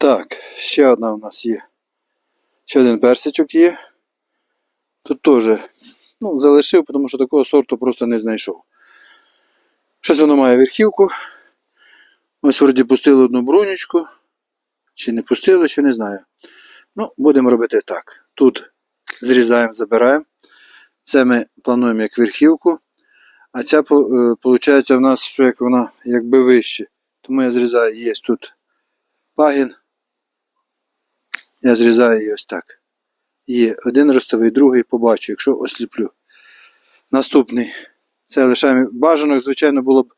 Так, ще одна у нас є. Ще один персичок є. Тут теж ну, залишив, тому що такого сорту просто не знайшов. Щось воно має верхівку. Ось вроді пустили одну брунючку. Чи не пустили, чи не знаю. Ну, будемо робити так. Тут зрізаємо, забираємо. Це ми плануємо як верхівку. А ця, виходить, в нас, що як вона якби вище. Тому я зрізаю, є тут пагін. Я зрізаю її ось так. Є один ростовий, другий побачу, якщо осліплю. Наступний. Це лишаємо. Бажано, звичайно, було б,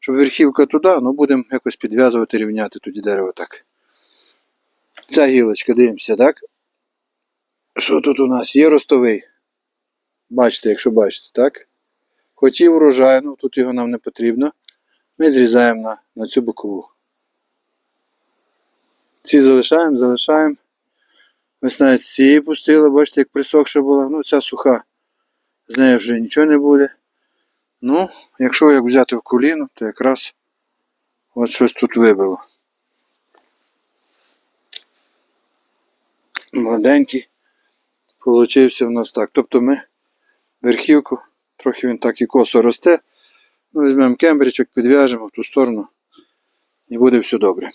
щоб верхівка туди, але будемо якось підв'язувати, рівняти тоді дерево так. Ця гілочка, дивимося, так? Що тут у нас? Є ростовий. Бачите, якщо бачите, так? Хотів урожай, ну тут його нам не потрібно. Ми зрізаємо на, на цю бокову. Ці залишаємо, залишаємо. Ось навіть з цієї пустили, бачите, як присохша була. Ну, ця суха. З нею вже нічого не буде. Ну, якщо як взяти в коліно, то якраз от щось тут вибило. Молоденький. Получився в нас так. Тобто ми верхівку, трохи він так і косо росте. Ну, візьмемо кембричок, підв'яжемо в ту сторону і буде все добре.